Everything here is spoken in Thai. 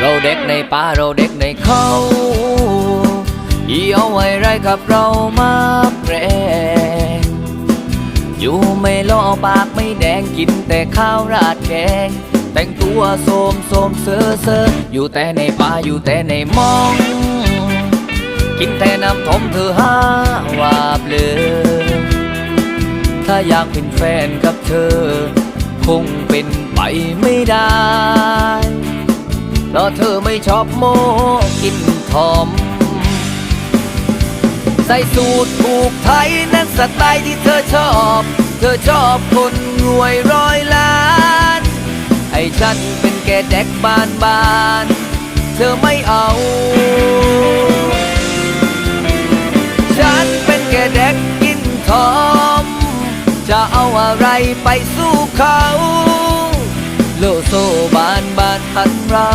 เราเด็กในป่าเราเด็กในเขาอีเอาไว้ไรกับเรามาแปรอยู่ไม่ล่อปากไม่แดงกินแต่ข้าวราดแกง แต่งตัวโสมโสมเซอเซออยู่แต่ในป่าอยู่แต่ในมอง กินแต่น้ำทมเธอหาวาบเลยถ้าอยากเป็นแฟนกับเธอ คงเป็นไปไม่ได้ ราะเธอไม่ชอบโมกินทอม ใส่สูตรผูกไทยนั่นสไตล์ที่เธอชอบ เธอชอบคนรวยร้อยล้านให้ฉันเป็นแก่แดกบานบาน เธอไม่เอา ฉันเป็นแก่เด็กกินทอม จะเอาอะไรไปสู้เขา โลโซบานบานพันเรา